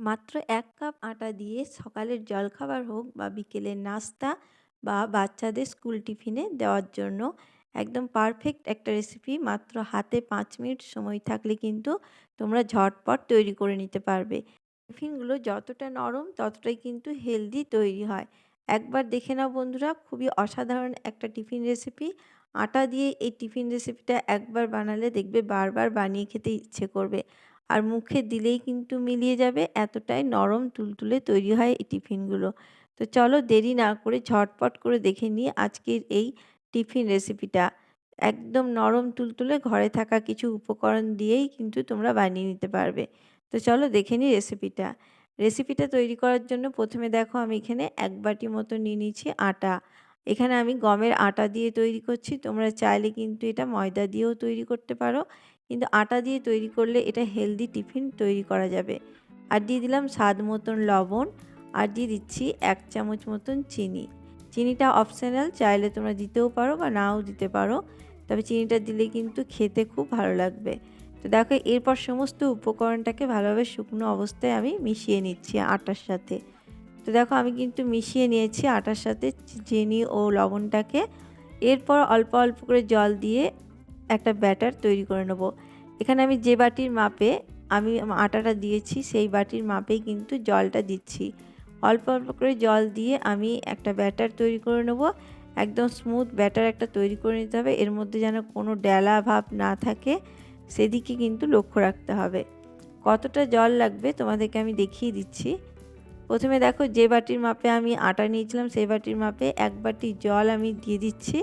মাত্র এক কাপ আটা দিয়ে সকালের জলখাবার হোক বা বিকেলের নাস্তা বা বাচ্চাদের স্কুল টিফিনে দেওয়ার জন্য। একদম পারফেক্ট একটা রেসিপি মাত্র হাতে পাঁচ মিনিট সময় থাকলে কিন্তু তোমরা ঝটপট তৈরি করে নিতে পারবে। টিফিনগুলো যতটা নরম, ততটাই কিন্তু হেলদি তৈরি হয়। একবার দেখে নাও বন্ধুরা, খুবই অসাধারণ একটা টিফিন রেসিপি আটা দিয়ে এই টিফিন রেসিপিটা একবার বানালে দেখবে বারবার বানিয়ে খেতে ইচ্ছে করবে। আর মুখে দিলেই কিন্তু মিলিয়ে যাবে, এতটাই নরম তুলতুলে তৈরি হয় এই টিফিনগুলো। তো চলো দেরি না করে ঝটপট করে দেখে নিই আজকের এই টিফিন রেসিপিটা। একদম নরম তুলতুলে ঘরে থাকা কিছু উপকরণ দিয়েই কিন্তু তোমরা বানিয়ে নিতে পারবে। তো চলো দেখে নিই রেসিপিটা। রেসিপিটা তৈরি করার জন্য প্রথমে দেখো আমি এখানে এক বাটি মতো নিয়ে নিয়েছি আটা। এখানে আমি গমের আটা দিয়ে তৈরি করছি, তোমরা চাইলে কিন্তু এটা ময়দা দিয়েও তৈরি করতে পারো। কিন্তু আটা দিয়ে তৈরি করলে এটা হেলদি টিফিন তৈরি করা যাবে। আর দিয়ে দিলাম স্বাদ মতন লবণ আর দিয়ে দিচ্ছি এক চামচ মতন চিনি। চিনিটা অপশনাল চাইলে তোমরা দিতেও পারো বা নাও দিতে পারো। তবে চিনিটা দিলে কিন্তু খেতে খুব ভালো লাগবে। তো দেখো, এরপর সমস্ত উপকরণটাকে ভালোভাবে শুকনো অবস্থায় আমি মিশিয়ে নিচ্ছি আটার সাথে। তো দেখো, আমি কিন্তু মিশিয়ে নিয়েছি আটার সাথে চিনি ও লবণটাকে। এরপর অল্প অল্প করে জল দিয়ে একটা ব্যাটার তৈরি করে নেব। এখানে আমি যে বাটির মাপে আমি আটাটা দিয়েছি, সেই বাটির মাপেই কিন্তু জলটা দিচ্ছি। অল্প অল্প করে জল দিয়ে আমি একটা ব্যাটার তৈরি করে নেব। একদম স্মুথ ব্যাটার একটা তৈরি করে নিতে হবে। এর মধ্যে যেন কোনো ডেলা ভাব না থাকে, সেদিকে কিন্তু লক্ষ্য রাখতে হবে। কতটা জল লাগবে তোমাদেরকে আমি দেখিয়ে দিচ্ছি। প্রথমে দেখো, যে বাটির মাপে আমি আটা নিয়েছিলাম, সেই বাটির মাপে এক বাটি জল আমি দিয়ে দিচ্ছি।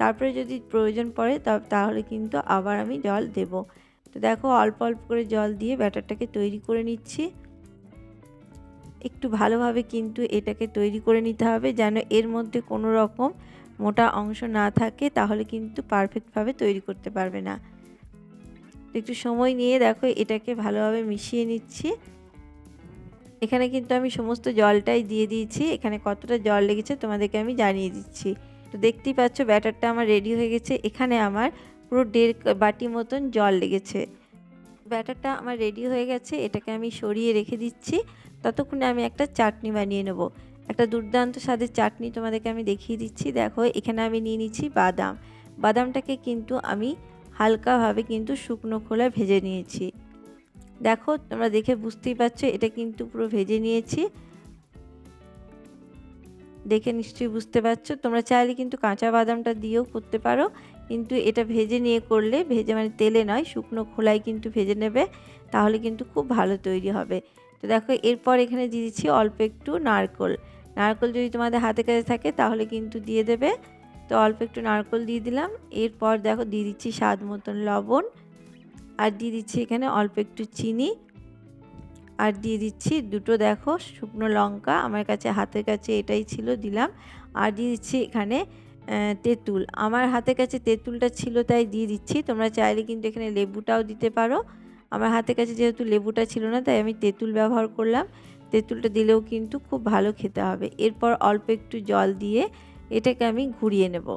তারপরে যদি প্রয়োজন পড়ে তাহলে কিন্তু আবার আমি জল দেব। তো দেখো অল্প অল্প করে জল দিয়ে ব্যাটারটাকে তৈরি করে নিচ্ছি। একটু ভালোভাবে কিন্তু এটাকে তৈরি করে নিতে হবে যেন এর মধ্যে কোনো রকম মোটা অংশ না থাকে, তাহলে কিন্তু পারফেক্টভাবে তৈরি করতে পারবে না। একটু সময় নিয়ে দেখো এটাকে ভালোভাবে মিশিয়ে নিচ্ছি। এখানে কিন্তু আমি সমস্ত জলটাই দিয়ে দিয়েছি। এখানে কতটা জল লেগেছে তোমাদেরকে আমি জানিয়ে দিচ্ছি। তো দেখতেই পাচ্ছ ব্যাটারটা আমার রেডি হয়ে গেছে। এখানে আমার পুরো দেড় বাটি মতন জল লেগেছে। ব্যাটারটা আমার রেডি হয়ে গেছে, এটাকে আমি সরিয়ে রেখে দিচ্ছি। ততক্ষণে আমি একটা চাটনি বানিয়ে নেব। একটা দুর্দান্ত স্বাদের চাটনি তোমাদেরকে আমি দেখিয়ে দিচ্ছি। দেখো, এখানে আমি নিয়ে নিচ্ছি বাদাম। বাদামটাকে কিন্তু আমি হালকাভাবে কিন্তু শুকনো খোলা ভেজে নিয়েছি। দেখো, তোমরা দেখে বুঝতেই পারছ, এটা কিন্তু পুরো ভেজে নিয়েছি। দেখে নিশ্চয়ই বুঝতে পারছ। তোমরা চাইলে কিন্তু কাঁচা বাদামটা দিয়েও করতে পারো। কিন্তু এটা ভেজে নিয়ে করলে ভেজে মানে তেলে নয়, শুকনো খোলায় কিন্তু ভেজে নেবে, তাহলে কিন্তু খুব ভালো তৈরি হবে। তো দেখো, এরপর এখানে দিয়ে দিচ্ছি অল্প একটু নারকল। নারকল যদি তোমাদের হাতে কাছে থাকে, তাহলে কিন্তু দিয়ে দেবে। তো অল্প একটু নারকল দিয়ে দিলাম। এরপর দেখো, দিয়ে দিচ্ছি স্বাদ মতন লবণ। আর দিয়ে দিচ্ছি এখানে অল্প একটু চিনি। আর দিয়ে দিচ্ছি দুটো দেখো শুকনো লঙ্কা। আমার কাছে, হাতের কাছে এটাই ছিল, দিলাম। আর দিয়ে দিচ্ছি এখানে তেঁতুল। আমার হাতে কাছে তেঁতুলটা ছিল, তাই দিয়ে দিচ্ছি। তোমরা চাইলে কিন্তু এখানে লেবুটাও দিতে পারো। আমার হাতের কাছে যেহেতু লেবুটা ছিল না, তাই আমি তেঁতুল ব্যবহার করলাম। তেঁতুলটা দিলেও কিন্তু খুব ভালো খেতে হবে। এরপর অল্প একটু জল দিয়ে এটাকে আমি ঘুরিয়ে নেব।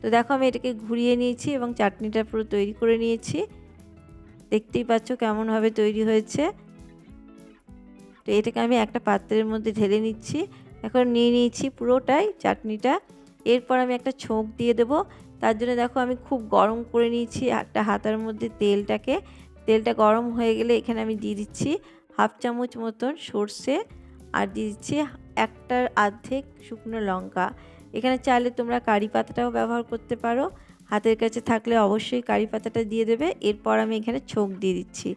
তো দেখো, আমি এটাকে ঘুরিয়ে নিয়েছি এবং চাটনিটা পুরো তৈরি করে নিয়েছি। দেখতেই পাচ্ছ কেমনভাবে তৈরি হয়েছে। তো এটাকে আমি একটা পাত্রের মধ্যে ঢেলে নিচ্ছি। এখন নিয়ে নিয়েছি পুরোটাই চাটনিটা। এরপর আমি একটা ছোঁক দিয়ে দেবো। তার জন্য দেখো আমি খুব গরম করে নিয়েছি একটা হাতার মধ্যে তেলটাকে। তেলটা গরম হয়ে গেলে এখানে আমি দিয়ে দিচ্ছি হাফ চামচ মতন সর্ষে আর দিয়ে দিচ্ছি একটার অর্ধেক শুকনো লঙ্কা। এখানে চাইলে তোমরা কারি পাতাটাও ব্যবহার করতে পারো। হাতের কাছে থাকলে অবশ্যই কারি পাতাটা দিয়ে দেবে। এরপর আমি এখানে ছোঁক দিয়ে দিচ্ছি।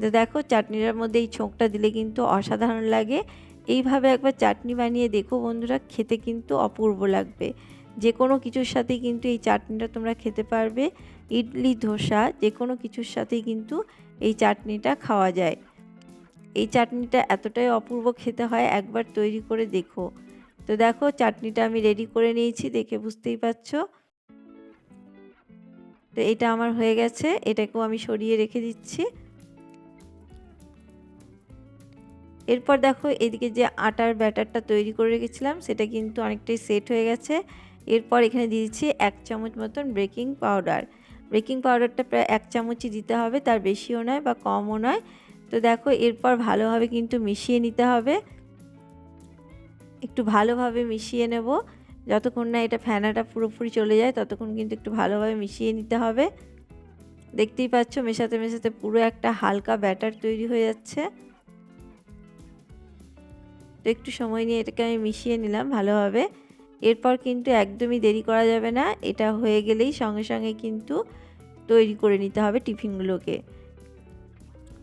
তো দেখো চাটনিটার মধ্যে এই ছোঁকটা দিলে কিন্তু অসাধারণ লাগে। এইভাবে একবার চাটনি বানিয়ে দেখো বন্ধুরা, খেতে কিন্তু অপূর্ব লাগবে। যে কোনো কিছুর সাথেই কিন্তু এই চাটনিটা তোমরা খেতে পারবে। ইডলি, ধোসা যে কোনো কিছুর সাথেই কিন্তু এই চাটনিটা খাওয়া যায়। এই চাটনিটা এতটাই অপূর্ব খেতে হয়, একবার তৈরি করে দেখো। তো দেখো, চাটনিটা আমি রেডি করে নিয়েছি, দেখে বুঝতেই পারছ। তো এটা আমার হয়ে গেছে, এটাকেও আমি সরিয়ে রেখে দিচ্ছি। এরপর দেখো এদিকে যে আটার ব্যাটারটা তৈরি করে রেখেছিলাম, সেটা কিন্তু অনেকটাই সেট হয়ে গেছে। এরপর এখানে দিয়েছি এক চামচ মতন বেকিং পাউডার। বেকিং পাউডারটা প্রায় এক চামচই দিতে হবে, তার বেশিও নয় বা কমও নয়। তো দেখো এরপর ভালোভাবে কিন্তু মিশিয়ে নিতে হবে। একটু ভালোভাবে মিশিয়ে নেব। যতক্ষণ না এটা ফেনাটা পুরোপুরি চলে যায়, ততক্ষণ কিন্তু একটু ভালোভাবে মিশিয়ে নিতে হবে। দেখতেই পাচ্ছ, মেশাতে মেশাতে পুরো একটা হালকা ব্যাটার তৈরি হয়ে যাচ্ছে। তো একটু সময় নিয়ে এটাকে আমি মিশিয়ে নিলাম, ভালোভাবে। এরপর কিন্তু একদমই দেরি করা যাবে না, এটা হয়ে গেলেই সঙ্গে সঙ্গে কিন্তু তৈরি করে নিতে হবে টিফিনগুলোকে।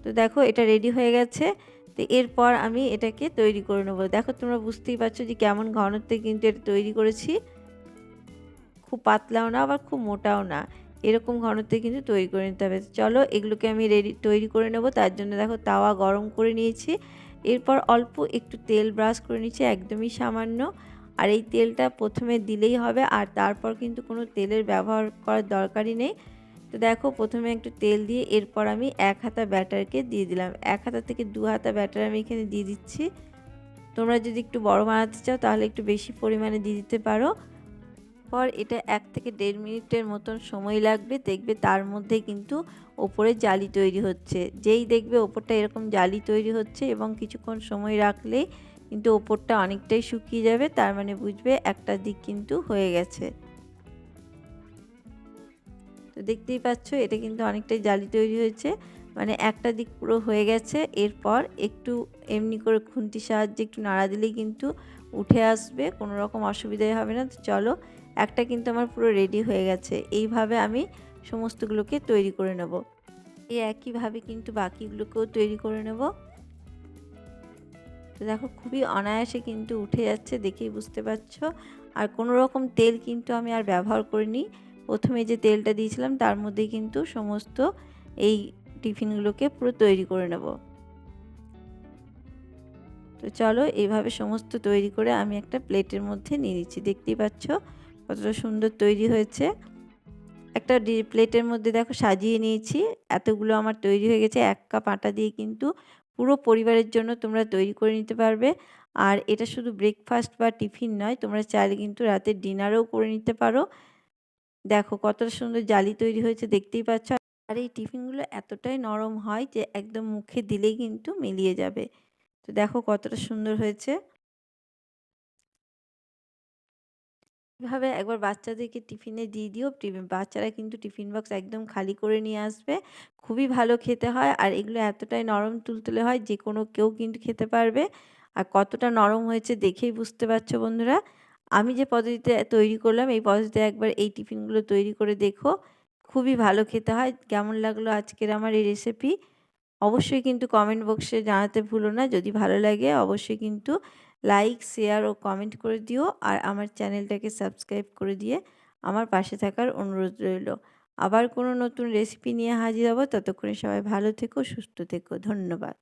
তো দেখো, এটা রেডি হয়ে গেছে। তো এরপর আমি এটাকে তৈরি করে নেব। দেখো, তোমরা বুঝতেই পারছ যে কেমন ঘনত্বে কিন্তু এটা তৈরি করেছি। খুব পাতলাও না, আবার খুব মোটাও না। এরকম ঘনত্বে কিন্তু তৈরি করে নিতে হবে। চলো, এগুলোকে আমি রেডি, তৈরি করে নেব। তার জন্য দেখো, তাওয়া গরম করে নিয়েছি। এরপর অল্প একটু তেল ব্রাশ করে নিচ্ছি, একদমই সামান্য। আর এই তেলটা প্রথমে দিলেই হবে, আর তারপর কিন্তু কোনো তেলের ব্যবহার করার দরকারই নেই। তো দেখো, প্রথমে একটু তেল দিয়ে এরপর আমি এক হাতা ব্যাটারকে দিয়ে দিলাম। এক হাতা থেকে দু হাতা ব্যাটার আমি এখানে দিয়ে দিচ্ছি। তোমরা যদি একটু বড় বানাতে চাও, তাহলে একটু বেশি পরিমাণে দিয়ে দিতে পারো। পর এটা এক থেকে দেড় মিনিটের মতন সময় লাগবে, দেখবে তার মধ্যে কিন্তু ওপরে জালি তৈরি হচ্ছে। যেই দেখবে ওপরটা এরকম জালি তৈরি হচ্ছে এবং কিছুক্ষণ সময় রাখলেই কিন্তু ওপরটা অনেকটাই শুকিয়ে যাবে, তার মানে বুঝবে একটা দিক কিন্তু হয়ে গেছে। তো দেখতেই পাচ্ছ, এটা কিন্তু অনেকটাই জালি তৈরি হয়েছে মানে একটা দিক পুরো হয়ে গেছে, এরপর একটু এমনি করে খুন্তির সাহায্যে একটু নাড়া দিলেই কিন্তু উঠে আসবে, কোনো রকম অসুবিধাই হবে না। তো চলো একটা কিন্তু আমার পুরো রেডি হয়ে গেছে। এইভাবে আমি সমস্তগুলোকে তৈরি করে নেব। এই একইভাবে কিন্তু বাকিগুলোকেও তৈরি করে নেব। তো দেখো খুবই অনায়াসে কিন্তু উঠে যাচ্ছে, দেখেই বুঝতে পারছ। আর কোনো রকম তেল কিন্তু আমি আর ব্যবহার করিনি। প্রথমে যে তেলটা দিয়েছিলাম, তার মধ্যে কিন্তু সমস্ত এই টিফিনগুলোকে পুরো তৈরি করে নেব। তো চলো, এইভাবে সমস্ত তৈরি করে আমি একটা প্লেটের মধ্যে নিয়ে নিচ্ছি। দেখতেই পাচ্ছ? কতটা সুন্দর তৈরি হয়েছে। একটা প্লেটের মধ্যে দেখো সাজিয়ে নিয়েছি। এতগুলো আমার তৈরি হয়ে গেছে। এক কাপ আটা দিয়ে কিন্তু পুরো পরিবারের জন্য তোমরা তৈরি করে নিতে পারবে। আর এটা শুধু ব্রেকফাস্ট বা টিফিন নয়, তোমরা চাইলে কিন্তু রাতের ডিনারও করে নিতে পারো। দেখো কতটা সুন্দর জালি তৈরি হয়েছে, দেখতেই পাচ্ছ। আর এই টিফিনগুলো এতটাই নরম হয় যে একদম মুখে দিলেই কিন্তু মিলিয়ে যাবে। তো দেখো কতটা সুন্দর হয়েছে। এভাবে একবার বাচ্চাদেরকে টিফিনে দিয়ে দিও। বাচ্চারা কিন্তু টিফিন বক্স একদম খালি করে নিয়ে আসবে। খুবই ভালো খেতে হয় আর এগুলো এতটাই নরম তুলতুলে হয় যে কোনো কেউ কিন্তু খেতে পারবে। আর কতটা নরম হয়েছে দেখেই বুঝতে পারছ বন্ধুরা। আমি যে পদ্ধতিতে তৈরি করলাম এই পদ্ধতিতে একবার এই টিফিনগুলো তৈরি করে দেখো। খুবই ভালো খেতে হয়। কেমন লাগল আজকের আমার এই রেসিপি অবশ্যই কিন্তু কমেন্ট বক্সে জানাতে ভুলো না। যদি ভালো লাগে অবশ্যই কিন্তু লাইক শেয়ার ও কমেন্ট করে দিও আর আমার চ্যানেলটাকে সাবস্ক্রাইব করে দিয়ে আমার পাশে থাকার অনুরোধ রইল। আবার কোনো নতুন রেসিপি নিয়ে হাজির হব, ততক্ষণে সবাই ভালো থেকো, সুস্থ থেকো, ধন্যবাদ।